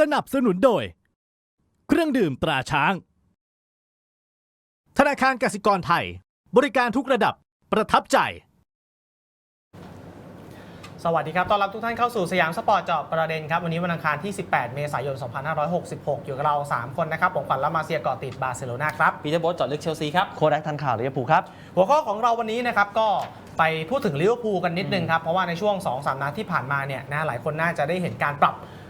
สนับสนุนโดย เครื่องดื่มตราช้าง ธนาคารกสิกรไทย บริการทุกระดับประทับใจ สวัสดีครับ ต้อนรับทุกท่านเข้าสู่สยามสปอร์ตเจาะประเด็นครับ วันนี้วันอังคารที่ 18 เมษายน 2566 อยู่กับเรา 3 คนนะครับ ผมขวัญและมาเซียเกาะติดบาร์เซโลนาครับ ปีเตอร์โบสเจอดลึกเชลซีครับ โค้ดแอคทันข่าวลิเวอร์พูลครับ หัวข้อของเราวันนี้นะครับก็ไปพูดถึงลิเวอร์พูลกันนิดนึงครับ เพราะว่าในช่วง 2-3 นัดที่ผ่านมาเนี่ยนะหลายคนน่าจะได้เห็นการปรับเอ่อ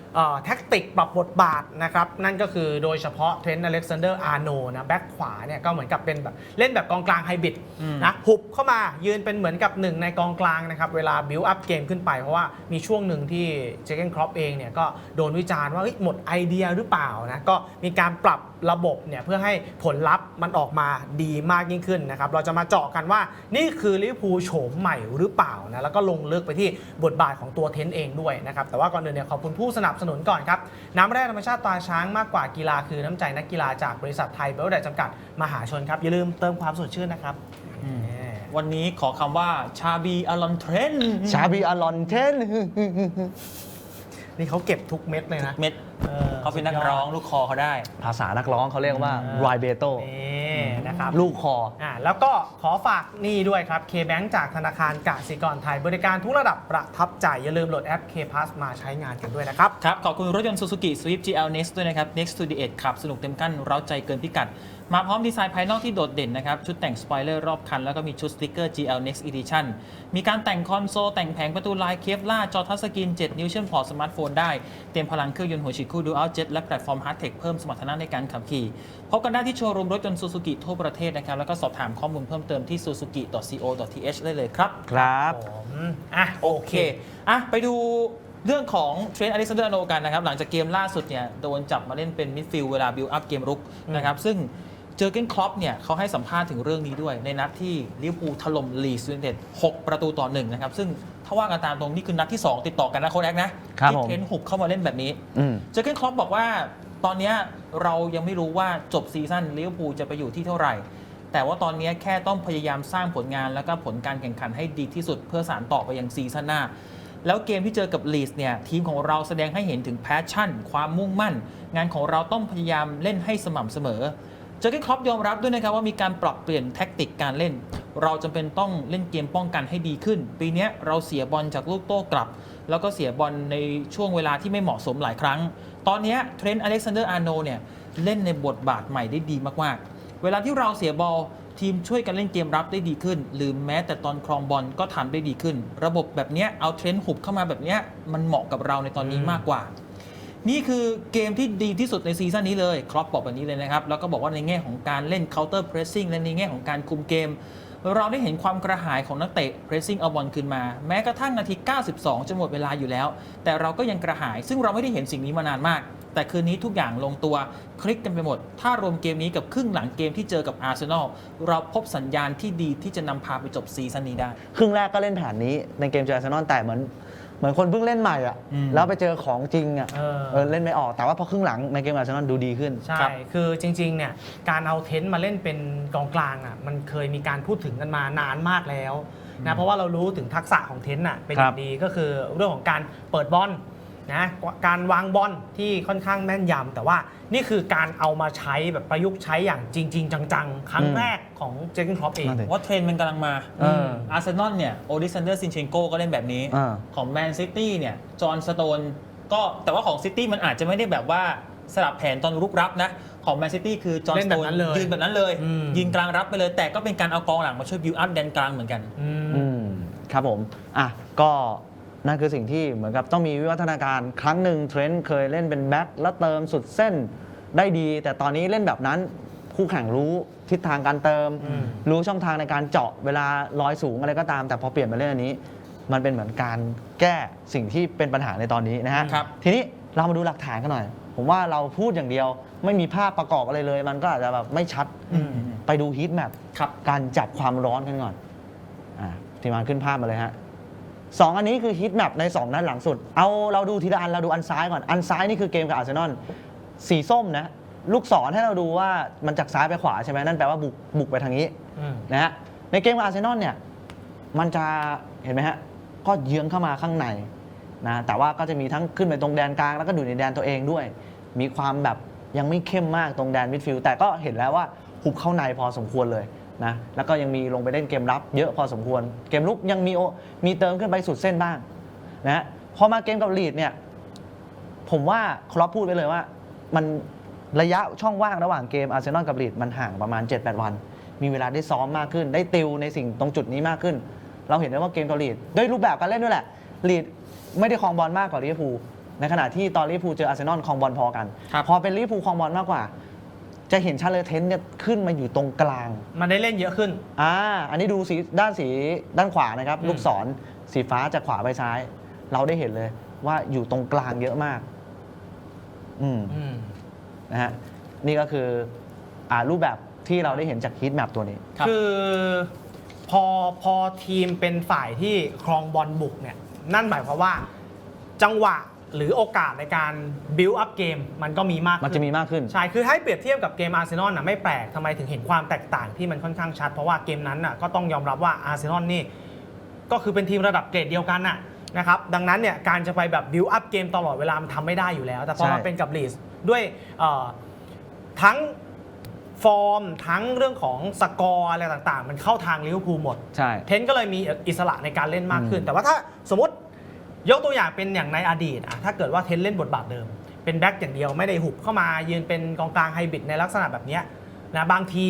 แท็กติกปรับบทบาทนะครับนั่นก็คือโดยเฉพาะเทรนต์อเล็กซานเดอร์อาร์โนนะแบ็คขวาเนี่ยก็เหมือนกับเป็นแบบเล่นแบบกองกลางไฮบริดอืมนะหุบเข้ามายืนเป็นเหมือนกับหนึ่งในกองกลางนะครับเวลาบิวอัพเกมขึ้นไป เพราะว่ามีช่วงหนึ่งที่เจเกนครอปเองเนี่ยก็โดนวิจารณ์ว่าเฮ้ยหมดไอเดียหรือเปล่านะก็มีการปรับ ระบบเนี่ยเพื่อให้ผลลัพธ์มันออกมาดีมากยิ่งขึ้นนะครับเราจะมาเจาะกันว่านี่คือลิเวอร์พูลโฉมใหม่หรือเปล่านะแล้วก็ลงลึกไปที่บทบาทของตัวเทนต์เองด้วยนะครับแต่ว่าก่อนอื่นเนี่ยขอบคุณผู้สนับสนุนก่อนครับน้ำแร่ธรรมชาติตาช้างมากกว่ากีฬาคือน้ำใจนักกีฬาจากบริษัทไทยเบลเดจำกัดมหาชนครับอย่าลืมเติมความสดชื่นนะครับวันนี้ขอคำว่าชาบีอลอนเทรนชาบีอารอนเทนนี่เขาเก็บทุกเม็ดเลยนะเม็ดออเขาเป็นนักร้องลูกคอเขาได้ ภาษานักร้องเขาเรียกว่า ไรเบโตนี่นะครับ ลูกคอ อ่าแล้วก็ขอฝากนี่ด้วยครับ K-Bank จากธนาคารกสิกรไทย บริการทุกระดับประทับใจ อย่าลืมโหลดแอป K-Pass มาใช้งานกันด้วยนะครับ ครับ ขอบคุณรถยนต์ Suzuki Swift GL Next ด้วยนะครับ Next to the Edge ขับสนุกเต็มกั้นเร้าใจเกินพิกัด มาพร้อมดีไซน์ภายนอกที่โดดเด่นนะครับ ชุดแต่งสปอยเลอร์รอบคัน แล้วก็มีชุดสติกเกอร์ GL Next Edition มีการแต่งคอนโซล แต่งแผงประตูลายเคฟล่าจอทัชสกรีน 7 นิ้วเชื่อมพอร์ตสมาร์ทโฟนได้ เต็มพลังเครื่องยนต์หัวฉีดคู่ Dual Jet และแพลตฟอร์ม Hard Tech เพิ่มสมรรถนะในการขับขี่ พบกันได้ที่โชว์รูมรถยนต์ Suzuki ทั่วประเทศนะครับ แล้วก็สอบถามข้อมูลเพิ่มเติมที่ suzuki.co.th ได้เลยครับ ครับผมอะโอเคอะไปดูเรื่องของเทรนต์อเล็กซานเดอร์โนกันนะครับ หลังจากเกมล่าสุดเนี่ยโดนจับมาเล่นเป็นมิดฟิลด์เวลาบิลอัพเกมรุกนะครับซึ่ง เจอเกนคลอปเนี่ยเขาให้สัมภาษณ์ถึงเรื่องนี้ด้วย ในนัดที่ลิเวอร์พูลถล่มลีสยูไนเต็ด6ประตูต่อหนึ่งนะครับ ซึ่งถ้าว่ากันตามตรงนี่คือนัดที่ 2 ติดต่อกันนะโค้ชแอกนะครับที่ผมเทรนต์หุบเข้ามาเล่นแบบนี้อืมเจอเกนคลอปบอกว่าตอนเนี้ยเรายังไม่รู้ว่าจบซีซั่นลิเวอร์พูลจะไปอยู่ที่เท่าไหร่ แต่ว่าตอนเนี้ยแค่ต้องพยายามสร้างผลงานแล้วก็ผลการแข่งขันให้ดีที่สุดเพื่อสานต่อไปยังซีซั่นหน้าแล้วเกมที่เจอกับลีสเนี่ยทีมของเราแสดงให้เห็นถึงแพชชั่น ความมุ่งมั่น งานของเราต้องพยายามเล่นให้สม่ำเสมอ เจอร์เกนครอปยอมรับด้วยนะครับว่ามีการปรับเปลี่ยนแท็กติกการเล่น เราจำเป็นต้องเล่นเกมป้องกันให้ดีขึ้น ปีนี้เราเสียบอลจากลูกโต้กลับ แล้วก็เสียบอลในช่วงเวลาที่ไม่เหมาะสมหลายครั้ง ตอนนี้เทรนต์อเล็กซานเดอร์อาร์โนเนี่ยเล่นในบทบาทใหม่ได้ดีมากๆ เวลาที่เราเสียบอลทีมช่วยกันเล่นเกมรับได้ดีขึ้น หรือแม้แต่ตอนครองบอลก็ทำได้ดีขึ้น ระบบแบบนี้เอาเทรนด์หุบเข้ามาแบบนี้มันเหมาะกับเราในตอนนี้มากกว่า นี่คือเกมที่ดีที่สุดในซีซั่นนี้เลยครอปบอกแบบนี้เลยนะครับ แล้วก็บอกว่าในแง่ของการเล่น counter pressing และในแง่ของการคุมเกม เราได้เห็นความกระหายของนักเตะ pressing เอาบอลขึ้นมา แม้กระทั่งนาที 92 จะหมดเวลาอยู่แล้ว แต่เราก็ยังกระหาย ซึ่งเราไม่ได้เห็นสิ่งนี้มานานมาก แต่คืนนี้ทุกอย่างลงตัวคลิกกันไปหมด ถ้ารวมเกมนี้กับครึ่งหลังเกมที่เจอกับอาร์เซนอลเราพบสัญญาณที่ดีที่จะนำพาไปจบซีซั่นนี้ได้ ครึ่งแรกก็เล่นแผนนี้ในเกมเจออาร์เซนอลแต่เหมือน เหมือนคนเพิ่งเล่นใหม่อะอืมแล้วไปเจอของจริงอะเออ เออเล่นไม่ออกแต่ว่าพอครึ่งหลังในเกมอาร์เซนอลดูดีขึ้นใช่ ครับ คือจริงๆ เนี่ย การเอาเทนต์มาเล่นเป็นกองกลางอะ มันเคยมีการพูดถึงกันมานานมากแล้วนะ เพราะว่าเรารู้ถึงทักษะของเทนต์อะเป็นอครัย่าบงดีก็คือเรื่องของการเปิดบอล นะการวางบอลที่ค่อนข้างแม่นยำแต่ว่านี่คือการเอามาใช้แบบประยุกต์ใช้อย่างจริง ๆ จัง ๆ ครั้งแรกของเจคเกนครอปเองนั่นสิ ว่าเทรนด์มันกำลังมาเอออาร์เซนอลเนี่ยโอดิซันเดอร์ซินเชนโกก็เล่นแบบนี้ อ่า ของแมนซิตี้เนี่ยจอห์นสโตนก็แต่ว่าของซิตี้มันอาจจะไม่ได้แบบว่าสลับแผนตอนรุกรับนะ ของแมนซิตี้คือจอห์นเล่สนแบโตบนนั้นเลยยืนแบบนั้นเลย อืม ยืนกลางรับไปเลย แต่ก็เป็นการเอากองหลังมาช่วยบิวอัพแดนกลางเหมือนกัน อืม อืมครับผม อะ ก็ นั่นคือสิ่งที่เหมือนกับต้องมีวิวัฒนาการครั้งหนึ่งเทรนด์เคยเล่นเป็นแบ็คแล้วเติมสุดเส้นได้ดี แต่ตอนนี้เล่นแบบนั้นคู่แข่งรู้ทิศทางการเติมอืมรู้ช่องทางในการเจาะเวลาลอยสูงอะไรก็ตาม แต่พอเปลี่ยนมาเล่นอันนี้ มันเป็นเหมือนการแก้สิ่งที่เป็นปัญหาในตอนนี้นะฮะครับทีนี้เรามาดูหลักฐานกันหน่อย ผมว่าเราพูดอย่างเดียว ไม่มีภาพประกอบอะไรเลย มันก็อาจจะแบบไม่ชัดอืมไปดูฮีทแมปครับการจับความร้อนกันก่อนอ่าทีมงานขึ้นภาพมาเลยฮะ สองอันนี้คือฮิตแมปใน 2 นัดหลังสุด เอาเราดูทีละอันเราดูอันซ้ายก่อน อันซ้ายนี่คือเกมกับอาร์เซนอลสีส้มนะ ลูกศรให้เราดูว่ามันจากซ้ายไปขวาใช่ไหมนั่นแปลว่าบุกบุกไปทางนี้อืมนะฮะในเกมกับอาร์เซนอลเนี่ยมันจะเห็นไหมฮะก็เยื้องเข้ามาข้างในนะแต่ว่าก็จะมีทั้งขึ้นไปตรงแดนกลางแล้วก็ดูในแดนตัวเองด้วย มีความแบบยังไม่เข้มมากตรงแดนมิดฟิลด์แต่ก็เห็นแล้วว่าหุบเข้าในพอสมควรเลย นะแล้วก็ยังมีลงไปเล่นเกมรับเยอะพอสมควร เกมลุกยังมีโอมีเติมขึ้นไปสุดเส้นบ้างนะพอมาเกมกับลีดเนี่ยผมว่าครอปพูดไปเลยว่า มันระยะช่องว่างระหว่างเกมอาร์เซนอลกับลีดมันห่างประมาณ 7-8 วัน มีเวลาได้ซ้อมมากขึ้น ได้ติวในสิ่งตรงจุดนี้มากขึ้น เราเห็นได้ว่าเกมกับลีดด้วยรูปแบบการเล่นด้วยแหละลีดไม่ได้ครองบอลมากกว่าลิเวอร์พูลในขณะที่ตอนลิเวอร์พูลเจออาร์เซนอลครองบอลพอกันครับพอเป็นลิเวอร์พูลครองบอลมากกว่า จะเห็นชาเลอเทนเนี่ยขึ้นมาอยู่ตรงกลางมันได้เล่นเยอะขึ้น อ่าอันนี้ดูสีด้านสีด้านขวานะครับอืมลูกศรสีฟ้าจากขวาไปซ้าย เราได้เห็นเลยว่าอยู่ตรงกลางเยอะมาก อืมอืม นะฮะนี่ก็คืออ่ารูปแบบที่เราได้เห็นจากฮีทแมปตัวนี้ ครับ คือพอพอทีมเป็นฝ่ายที่ครองบอลบุกเนี่ย นั่นหมายความว่า จังหวะ หรือโอกาสในการบิวอัพเกมมันก็มีมากมันจะมีมากขึ้น ใช่ คือให้เปรียบเทียบกับเกมอาร์เซนอลน่ะไม่แปลกทำไมถึงเห็นความแตกต่างที่มันค่อนข้างชัด เพราะว่าเกมนั้นน่ะก็ต้องยอมรับว่าอาร์เซนอลนี่ก็คือเป็นทีมระดับเกรดเดียวกันน่ะนะครับดังนั้นเนี่ยการจะไปแบบบิวอัพเกมตลอดเวลามันทำไม่ได้อยู่แล้ว แต่พอใช่ มาเป็นกับลีสด้วยเอ่อทั้งฟอร์มทั้งเรื่องของสกอร์อะไรต่างๆ มันเข้าทางลิเวอร์พูลหมด ใช่เทนต์ก็เลยมีอิสระในการเล่นมากขึ้น อืมแต่ว่าถ้าสมมติ ยกตัวอย่างเป็นอย่างในอดีตอะถ้าเกิดว่าเทนต์เล่นบทบาทเดิม เป็นแบ็คอย่างเดียวไม่ได้หุบเข้ามายืนเป็นกองกลางไฮบริดในลักษณะแบบเนี้ยนะบางที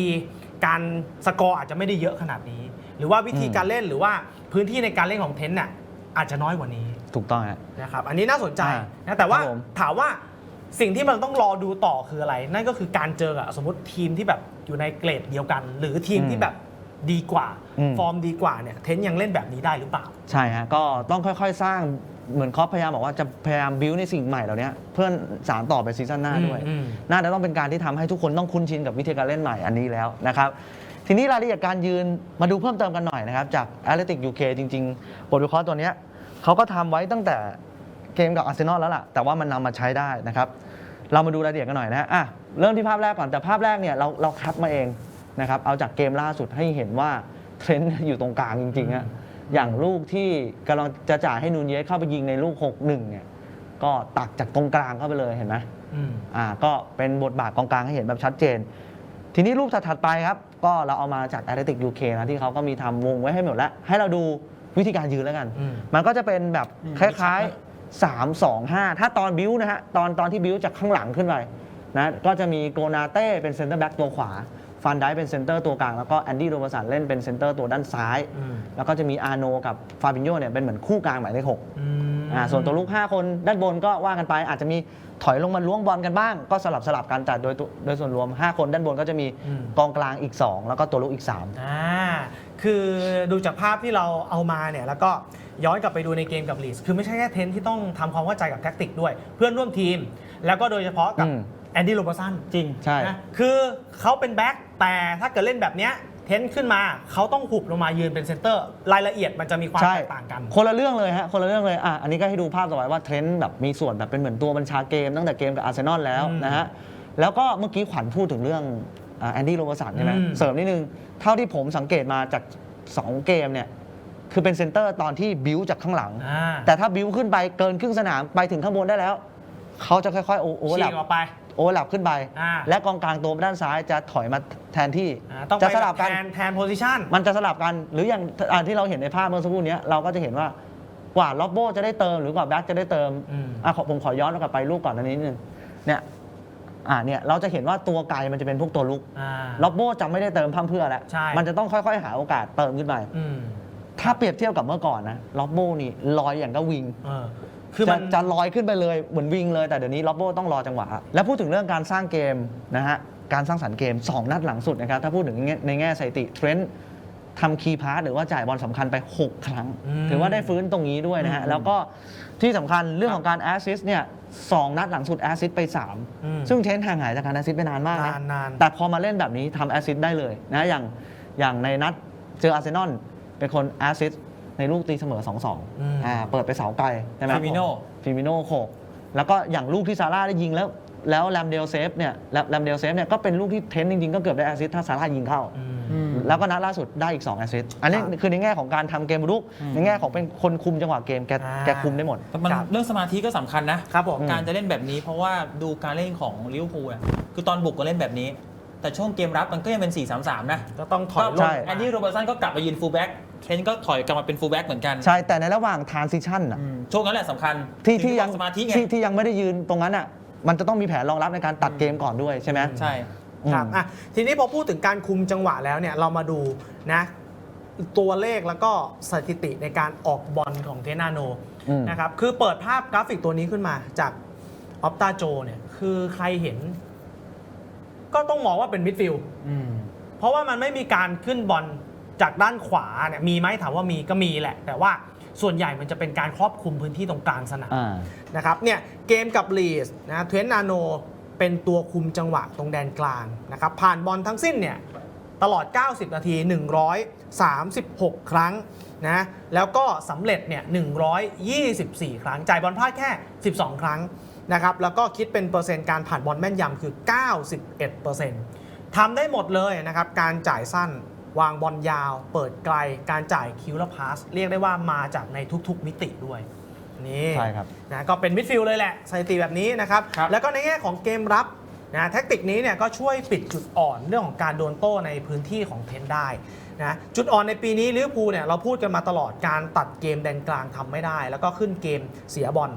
การสกอร์อาจจะไม่ได้เยอะขนาดนี้ หรือว่าวิธีการเล่นหรือว่าพื้นที่ในการเล่นของเทนต์น่ะอาจจะน้อยกว่านี้ถูกต้องฮะนะครับอันนี้น่าสนใจอ่านะแต่ว่าครับผมถามว่าสิ่งที่มันต้องรอดูต่อคืออะไร นั่นก็คือการเจอกับสมมติทีมที่แบบอยู่ในเกรดเดียวกัน หรือทีมที่แบบ ดีกว่า อืม ฟอร์มดีกว่าเนี่ยเทนต์ยังเล่นแบบนี้ได้หรือเปล่า ใช่ฮะก็ต้องค่อยๆสร้างเหมือนครอปพยายามบอกว่าจะพยายามบิวในสิ่งใหม่เหล่านี้เพื่อสารต่อไปซีซั่นหน้าด้วย อืมอืม น่าจะต้องเป็นการที่ทำให้ทุกคนต้องคุ้นชินกับวิธีการเล่นใหม่อันนี้แล้วนะครับ ทีนี้รายละเอียดการยืนมาดูเพิ่มเติมกันหน่อยนะครับ จาก a t l e t i c UK จริง ๆ บทวิเคราะห์ตัวเนี้ยเขาก็ทำไว้ตั้งแต่เกมกับอาร์เซนอลแล้วล่ะ แต่ว่ามันนำมาใช้ได้นะครับ เรามาดูรายละเอียดกันหน่อยนะฮะอะเริ่มที่ภาพแรกก่อนแต่ภาพแรกเนี่ยเราเราคัดมาเอง นะครับเอาจากเกมล่าสุดให้เห็นว่าเทรนด์อยู่ตรงกลางจริงๆฮะอย่างลูกที่กำลังจะจ่ายให้นูนเยสเข้าไปยิงในลูก 6-1เนี่ยก็ตักจากตรงกลางเข้าไปเลยเห็นไหมอืมอ่าก็เป็นบทบาทกองกลางให้เห็นแบบชัดเจน ทีนี้รูปถัดๆไปครับ ก็เราเอามาจาก a t l e t i c UK นะที่เขาก็มีทำวงไว้ให้หมดแล้ว ให้เราดูวิธีการยืนแล้วกันอืมมันก็จะเป็นแบบอืมคล้ายๆ 3 2 5 ถ้าตอนบิวนะฮะ ตอนตอนที่บิวจากข้างหลังขึ้นไปนะก็จะมีโกนาเต้เป็นเซนเตอร์แบ็กตัวขวา ฟันไดเป็นเซนเตอร์ตัวกลาง แล้วก็แอนดี้โรบสันเล่นเป็นเซนเตอร์ตัวด้านซ้ายอืมแล้วก็จะมีอาโนกับฟาบินโยเนี่ยเป็นเหมือนคู่กลางหมายเลขหกอืมอ่าส่วนตัวลูก 5 คนด้านบนก็ว่ากันไป อาจจะมีถอยลงมาล้วงบอลกันบ้าง ก็สลับสลับกันแต่โดยตัวโดยส่วนรวม 5 คนด้านบนก็จะมีอืมกองกลางอีก 2 แล้วก็ตัวลูกอีก3อ่าคือดูจากภาพที่เราเอามาเนี่ยแล้วก็ย้อนกลับไปดูในเกมกับลีสคือไม่ใช่แค่เทนที่ต้องทำความเข้าใจกับแท็กติกด้วย เพื่อนร่วมทีม แล้วก็โดยเฉพาะกับอืมแอนดี้โรเบอร์สันจริงใช่นะคือเขาเป็นแบ็ค แต่ถ้าเกิดเล่นแบบเนี้ยเทนขึ้นมาเขาต้องหุบลงมายืนเป็นเซนเตอร์ รายละเอียดมันจะมีความใช่แตกต่างกัน คนละเรื่องเลยฮะคนละเรื่องเลยอะอันนี้ก็ให้ดูภาพต่อไปว่าเทรนด์แบบมีส่วนแบบเป็นเหมือนตัวบัญชาเกมตั้งแต่เกมกับอาร์เซนอลแล้วอืมนะฮะแล้วก็เมื่อกี้ขวัญพูดถึงเรื่องแอนดี้โรเบอร์สันใช่ไหมอืมเสริมนิดนึง เท่าที่ผมสังเกตมาจาก 2 เกมเนี่ยคือเป็นเซนเตอร์ตอนที่บิวจากข้างหลังอ่าแต่ถ้าบิวขึ้นไปเกินครึ่งสนามไปถึงข้างบนได้แล้วเขาจะค่อยๆโอโอเวอร์ฉีลักบออกไป โอเวอร์ลับขึ้นไป อ่า และกองกลางตัวด้านซ้ายจะถอยมาแทนที่อ่าต้องจะไปสลับกัน แทนแทนโพซิชัน มันจะสลับกันหรืออย่างอ่าที่เราเห็นในภาพเมื่อสักครู่เนี้ยเราก็จะเห็นว่ากว่าล็อบโบจะได้เติมหรือกว่าแบ็กจะได้เติมอืม อะขอผมขอย้อนกลับไปลูกก่อนอันนี้นิดนึงเนี่ยอ่าเนี่ยเราจะเห็นว่าตัวไกลมันจะเป็นพวกตัวลุกอ่า ล็อบโบจะไม่ได้เติมพั่มเพรื่อแล้วใช่ มันจะต้องค่อยๆ หาโอกาสเติมขึ้นไปอืมถ้าเปรียบเทียบกับเมื่อก่อนนะล็อบโบนี่ลอยอย่างก็วิง เออ คือจะมันจะลอยขึ้นไปเลยเหมือนวิ่งเลยแต่เดี๋ยวนี้ล็อบโบต้องรอจังหวะ แล้วพูดถึงเรื่องการสร้างเกมนะฮะการสร้างสรรค์เกม 2 นัดหลังสุดนะครับถ้าพูดถึงในแง่ในแง่สถิติเทรนด์ทำคีย์พาสหรือว่าจ่ายบอลสำคัญไป 6 ครั้งอืมถือว่าได้ฟื้นตรงนี้ด้วยนะฮะอืมแล้วก็ที่สำคัญเรื่องของการแอสซิสเนี่ยสองนัดหลังสุดแอสซิสไปอืม3ซึ่งเทรนด์ห่างหายจากการแอสซิสไปนานมากนะนานนานแต่พอมาเล่นแบบนี้ทำแอสซิสได้เลยนะอย่างอย่างในนัดเจออาร์เซนอลเป็นคนแอสซิส ในลูกตีเสมอ 2-2อืมอ่าเปิดไปเสาไกลใช่ไหมฟิมิโน่ฟิมิโน่โขกแล้วก็อย่างลูกที่ซาร่าได้ยิงแล้ว แล้วแรมเดลเซฟเนี่ยแรมแรมเดลเซฟเนี่ยก็เป็นลูกที่เทนจริงๆ ก็เกือบได้แอสซิสต์ถ้าซาร่ายิงเข้าอืมแล้วก็นัดล่าสุดได้อีก2แอสซิสต์อันนี้ครับคือในแง่ของการทำเกมรุกอืมในแง่ของเป็นคนคุมจังหวะเกมแกอ่าแกคุมได้หมดแต่มันครับเรื่องสมาธิก็สำคัญนะครับผมการจะเล่นแบบนี้เพราะว่าดูการเล่นของลิเวอร์พูลอะคือตอนบุกก็เล่นแบบนี้แต่ช่วงเกมรับมันก็ยังเป็น 4-3-3 นะ ก็ต้องถอยก็ลงใช่แอนดี้โรเบอร์สันก็กลับมายืนฟูลแบ็ก เคนก็ถอยกลับมาเป็นฟูลแบ็กเหมือนกันใช่แต่ในระหว่างทรานซิชันอะอืมช่วงนั้นแหละสำคัญที่ถึที่จะยังสมาธิไงที่ที่ยังไม่ได้ยืนตรงนั้นอะมันจะต้องมีแผนรองรับในการตัดเกมก่อนด้วยใช่ไหม ใช่ ครับอืมอะทีนี้พอพูดถึงการคุมจังหวะแล้วเนี่ยเรามาดูนะตัวเลขแล้วก็สถิติในการออกบอลของเทนาโนอืม นะครับคือเปิดภาพกราฟิกตัวนี้ขึ้นมาจากออ t ต o โจเนี่ยคือใครเห็น ก็ต้องมองว่าเป็นมิดฟิลด์อืม เพราะว่ามันไม่มีการขึ้นบอล จากด้านขวาเนี่ยมีไหมถามว่ามีก็มีแหละ แต่ว่าส่วนใหญ่มันจะเป็นการครอบคลุมพื้นที่ตรงกลางสนามอ่า นะครับเนี่ยเกมกับลีสนะเทรนนาโนเป็นตัวคุมจังหวะตรงแดนกลางนะครับผ่านบอลทั้งสิ้นเนี่ยตลอด 90 นาที 136 ครั้งนะแล้วก็สำเร็จเนี่ย124 ครั้ง จ่ายบอลพลาดแค่ 12 ครั้งนะครับแล้วก็คิดเป็นเปอร์เซ็นต์การผ่านบอลแม่นยำคือ 91%ทำได้หมดเลยนะครับการจ่ายสั้น วางบอลยาว เปิดไกลการจ่ายคิวและพาสเรียกได้ว่ามาจากในทุกๆมิติด้วยนี่ใช่ครับนะก็เป็นมิดฟิลด์เลยแหละสถิติแบบนี้นะครับครับแล้วก็ในแง่ของเกมรับ นะแท็กติกนี้เนี่ยก็ช่วยปิดจุดอ่อนเรื่องของการโดนโต้ในพื้นที่ของเทนได้นะจุดอ่อนในปีนี้ลิเวอร์พูลเนี่ยเราพูดกันมาตลอดการตัดเกมแดนกลางทำไม่ได้ แล้วก็ขึ้นเกมเสียบอล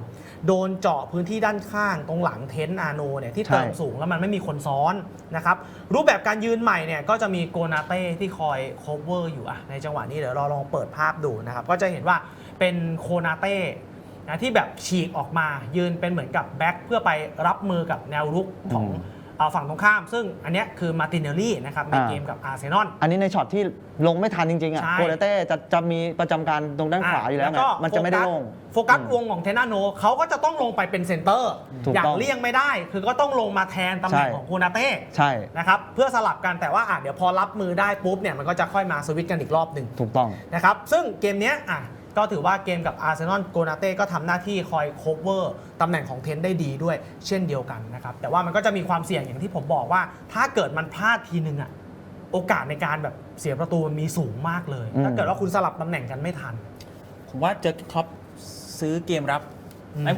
โดนเจาะพื้นที่ด้านข้างตรงหลังเทนอาโนเนี่ยที่เติมสูงแล้วมันไม่มีคนซ้อนนะครับรูปแบบการยืนใหม่เนี่ยก็จะมีโกนาเต้ที่คอยโคเวอร์อยู่อะในจังหวะนี้เดี๋ยวเราลองเปิดภาพดูนะครับก็จะเห็นว่าเป็นโคนาเต้ นะที่แบบฉีกออกมายืนเป็นเหมือนกับแบ็คเพื่อไปรับมือกับแนวรุกของอืมเอ่อฝั่งตรงข้าม ซึ่งอันเนี้ยคือมาร์ตินเนลลี่นะครับในอ่าเกมกับอาร์เซนอลอันนี้ในช็อตที่ลงไม่ทันจริงๆอะใช่โกเดเต้จะจะมีประจำการตรงด้านขวาอยู่แล้วไงก็มันจะไม่ได้ลง โฟกัสอืมวงของเทนาโนเขาก็จะต้องลงไปเป็นเซนเตอร์ถูกอย่างต้องเลี่ยงไม่ได้ คือก็ต้องลงมาแทนตำแหน่งใช่ของโคนาเต้ใช่นะครับเพื่อสลับกันแต่ว่าอะเดี๋ยวพอรับมือได้ปุ๊บเนี่ยมันก็จะค่อยมาสวิตช์กันอีกรอบหนึ่งถูกต้องนะครับซึ่งเกมเนี้ยอะ ก็ถือว่าเกมกับอาร์เซนอลโกนาเต้ก็ทำหน้าที่คอยโคเวอร์ตำแหน่งของเทนได้ดีด้วยเช่นเดียวกันนะครับแต่ว่ามันก็จะมีความเสี่ยงอย่างที่ผมบอกว่า ถ้าเกิดมันพลาดทีนึงอะโอกาสในการแบบเสียประตูมันมีสูงมากเลยอืมถ้าเกิดว่าคุณสลับตำแหน่งกันไม่ทัน ผมว่าเจอครอปซื้อเกมรับอืมไอ้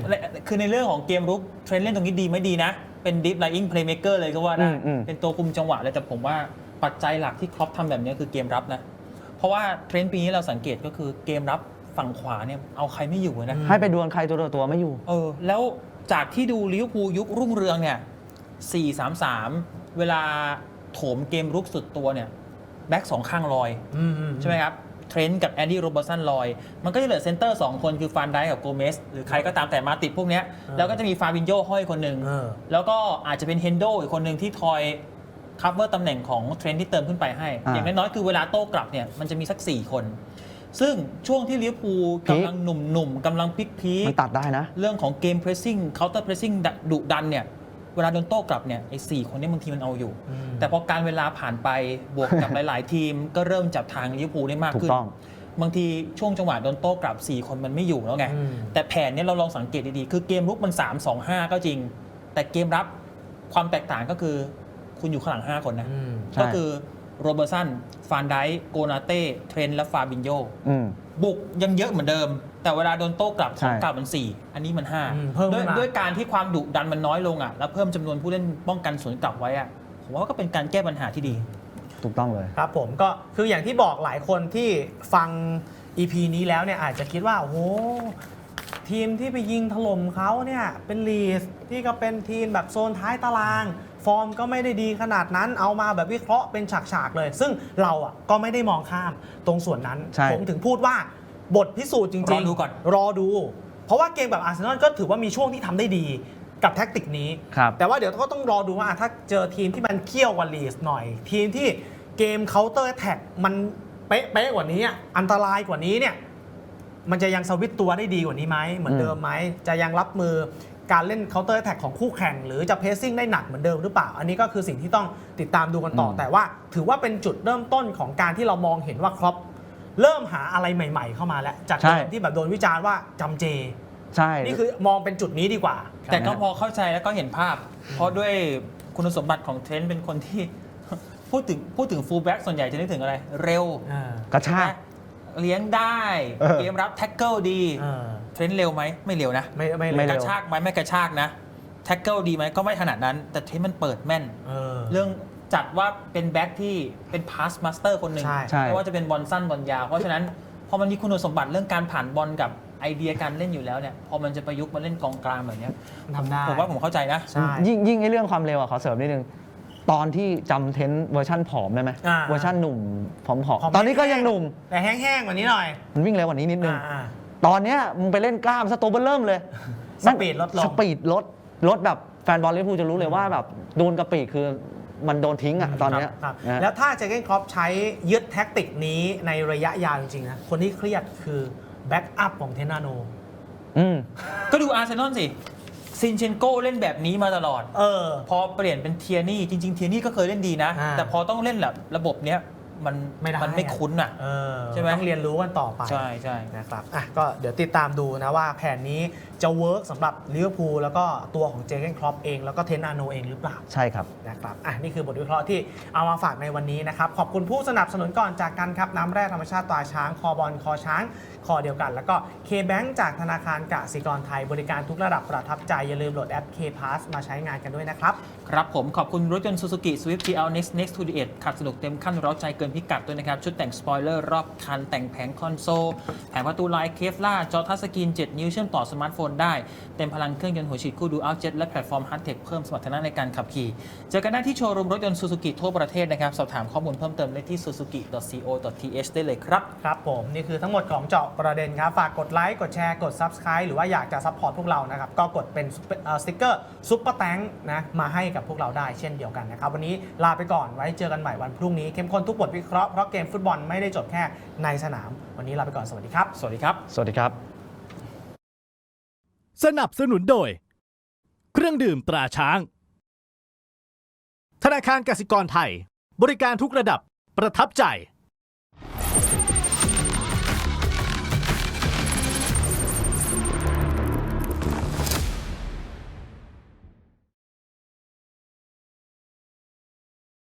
คือในเรื่องของเกมรุกเทรนเล่นตรงนี้ดีไม่ดีนะ เป็นดิฟไลอิงเพลย์เม k เกอร์เลยก็ว่าได้อืมอืมเป็นตัวคุมจังหวะเลยแต่ผมว่าปัจจัยหลักที่ครอปทำแบบนี้คือเกมรับนะ เพราะว่าเทรนด์ปีนี้เราสังเกตก็คือเกมรับ ฝั่งขวาเนี่ยเอาใครไม่อยู่เลยนะให้ไปดวลใครตัวต่อตัวไม่อยู่ เออ แล้วจากที่ดูลิเวอร์พูลยุครุ่งเรืองเนี่ย4-3-3เวลาโถมเกมรุกสุดตัวเนี่ยแบ็กสองข้างลอยอืมใช่ไหมครับเทรนต์กับแอนดี้โรเบอร์สันลอย มันก็จะเหลือเซนเตอร์ 2 คนคือฟานไดกับโกเมสหรือใครก็ตามแต่มาติดพวกเนี้ยแล้วก็จะมีฟาบินโยห้อยคนหนึ่งเออแล้วก็อาจจะเป็นเฮนโดอีกคนหนึ่งที่ทอยคัฟเวอร์ตำแหน่งของเทรนด์ที่เติมขึ้นไปให้อ่าอย่างน้อยๆคือเวลาโต้กลับเนี่ยมันจะมีสัก 4 คน ซึ่งช่วงที่ลิเวอร์พูลกำลังหนุ่มๆกำลังพลิกพีคมันตัดได้นะ เรื่องของเกม pressing counter pressing ดะดุดันเนี่ยเวลาโดนโต้กลับเนี่ยไอ้สคนเนี้บางทีมันเอาอยู่อืมแต่พอการเวลาผ่านไปบวกกับหลาย ๆ ทีมก็เริ่มจับทางลิเวอร์พูลได้มากถูกขึ้นต้องบางทีช่วงจังหวะโดนโต้กลับ 4 คนมันไม่อยู่แล้วไงอืมแต่แผนเนี้เราลองสังเกตดี ๆ คือเกมรุกมัน 3 2 5 ก็จริง แต่เกมรับความแตกต่างก็คือ คุณอยู่ข้างหลัง 5 คนนะอืมใช่ก็คือ โรเบอร์สันฟานไดโกนาเต้เทรนและฟาบินโยอืม บุกยังเยอะเหมือนเดิม แต่เวลาโดนโต้กลับขใช่องกลับมัน 4 อันนี้มันอืม5เพิ่มด้วยขึ้นมา ด้วยการที่ความดุดันมันน้อยลงอะแล้วเพิ่มจำนวนผู้เล่นป้องกันสวนกลับไว้อะผมว่าก็เป็นการแก้ปัญหาที่ดี ถูกต้องเลย ครับผมก็คืออย่างที่บอกหลายคนที่ฟัง EP นี้แล้วเนี่ยอาจจะคิดว่า โอ้โห ทีมที่ไปยิงถล่มเขาเนี่ย เป็นลีสที่ก็เป็นทีมแบบโซนท้ายตาราง ฟอร์มก็ไม่ได้ดีขนาดนั้นเอามาแบบวิเคราะห์เป็นฉากๆเลย ซึ่งเราอะก็ไม่ได้มองข้ามตรงส่วนนั้น ใช่ ผมถึงพูดว่าบทพิสูจน์จริงๆ รอดูก่อน รอดู เพราะว่าเกมแบบอาร์เซนอลก็ถือว่ามีช่วงที่ทำได้ดีกับแท็กติกนี้ ครับ แต่ว่าเดี๋ยวก็ต้องรอดูว่าอะถ้าเจอทีมที่มันเคี่ยวกว่าลีสหน่อย ทีมที่เกมเคาน์เตอร์แท็กมันเป๊ะๆกว่านี้อะอันตรายกว่านี้เนี่ย มันจะยังสวิตช์ตัวได้ดีกว่านี้ไหมเหมือนอืมเดิมไหมจะยังรับมือ การเล่นเคาน์เตอร์แท็กของคู่แข่ง หรือจะเพสซิ่งได้หนักเหมือนเดิมหรือเปล่า อันนี้ก็คือสิ่งที่ต้องติดตามดูกันต่ออมแต่ว่า ถือว่าเป็นจุดเริ่มต้นของการที่เรามองเห็นว่าครอปเริ่มหาอะไรใหม่ ๆ เข้ามาแล้ว จากเดิมที่แบบโดนวิจารณ์ว่าจำเจ ใช่ นี่คือมองเป็นจุดนี้ดีกว่า แต่ก็พอเข้าใจแล้วก็เห็นภาพ เพราะด้วยคุณสมบัติของเทรนต์เป็นคนที่ พูดถึงพูดถึงฟูลแบ็กส่วนใหญ่จะนึกถึงอะไร เร็วอ่ากระชาก นะเลี้ยงได้ เออ เกมรับแท็กเกิลดีอ่า เทรนต์เร็วไหมไม่เร็วนะไม่ไม่ไม่เลยเร็กวระชากไหมไม่กระชากนะแท็กเกิลดีไหมก็ไม่ขนาดนั้น แต่เทรนต์มันเปิดแม่น เออ เรื่องจัดว่าเป็นแบ็กที่เป็นพาสมาสเตอร์คนหนึ่งใช่ ใช่ ไม่ว่าจะเป็นบอลสั้นบอลยาว เพราะฉะนั้นพอมันมีคุณสมบัติเรื่องการผ่านบอลกับไอเดียการเล่นอยู่แล้วเนี่ยพอมันจะประยุกต์มาเล่นกองกลางแบบเนี้ยทำได้ผมว่าผมเข้าใจนะ ใช่ ยิ่งยิ่งไอ้เรื่องความเร็วอะขอเสริมนิดนึง ตอนที่จำเทนต์เวอร์ชันผอมได้ไหมอ่า เวอร์ชันหนุ่มผอมผอมๆตอนนี้ก็ยังหนุ่มแต่แห้งๆกว่านี้หน่อยมันวิ่งเร็วกว่านี้นิดนึง อ่า ตอนเนี้ยมึงไปเล่นกล้ามสโตเบอร์เริ่มเลยสปีดลดลง สปีดลดลดแบบแฟนบอลลิเวอร์พูลจะรู้เลยว่าแบบโดนกระปีกคือมันโดนทิ้งอะตอนเนี้ยครับนะแล้วถ้าเจเกนครอปใช้ยึดแท็กติกนี้ในระยะยาวจริงๆนะคนที่เครียดคือแบ็กอัพของเทนนาโน อืม ก็ดูอาร์เซนอลสิซินเชนโกเล่นแบบนี้มาตลอด เออ พอเปลี่ยนเป็นเทียนี่จริง ๆ เทียนี่ก็เคยเล่นดีนะ อ่า แต่พอต้องเล่นแบบระบบเนี้ย มันไม่ได้มันไม่คุ้นอะเออใช่ไหมต้องเรียนรู้กันต่อไปใช่ใช่นะครับอะก็เดี๋ยวติดตามดูนะว่าแผนนี้ จะเวิร์กสำหรับลิเวอร์พูลแล้วก็ตัวของเจเกนครอปเองแล้วก็เทนนาโนเองหรือเปล่าใช่ครับนะครับอะนี่คือบทวิเคราะห์ที่เอามาฝากในวันนี้นะครับ ขอบคุณผู้สนับสนุนก่อนจากกันครับ น้ำแร่ธรรมชาติตราช้าง คอบอลคอช้าง คอเดียวกัน แล้วก็ K-Bank จากธนาคารกสิกรไทย บริการทุกระดับประทับใจ อย่าลืมโหลดแอป K-Pass มาใช้งานกันด้วยนะครับ ครับผมขอบคุณรถยนต์ Suzuki Swift GL Next Next to the Edge ขับสนุกเต็มขั้นเร้าใจเกินพิกัดด้วยนะครับชุดแต่งสปอยเลอร์รอบคันแต่งแผงคอนโซลแผงประตูลายเคฟล่าจอทัชสกรีน7 นิ้วเชื่อมต่อสมาร์ทโฟนได้ เต็มพลังเครื่องยนต์หัวฉีดคู่ดูอัลเจ็ตและแพลตฟอร์มฮาร์ดเทคเพิ่มสมรรถนะในการขับขี่ เจอกันได้ที่โชว์รูมรถยนต์ Suzuki ทั่วประเทศนะครับ สอบถามข้อมูลเพิ่มเติมได้ที่ suzuki.co.th ได้เลยครับ ครับผม นี่คือทั้งหมดของเจาะประเด็นครับ ฝากกดไลค์กดแชร์กด Subscribe หรือว่าอยากจะซัพพอร์ตพวกเรานะครับก็กดเป็นสติ๊กเกอร์ซุปเปอร์แตงนะมาให้กับพวกเราได้เช่นเดียวกันนะครับวันนี้ลาไปก่อนไว้เจอกันใหม่วันพรุ่งนี้เข้มข้นทุกบทวิเคราะห์เพราะเกมฟุตบอลไม่ได้จบแค่ในสนาม วันนี้ลาไปก่อนสวัสดีครับ สวัสดีครับ สวัสดีครับ สนับสนุนโดย เครื่องดื่มตราช้าง ธนาคารกสิกรไทย บริการทุกระดับประทับใจ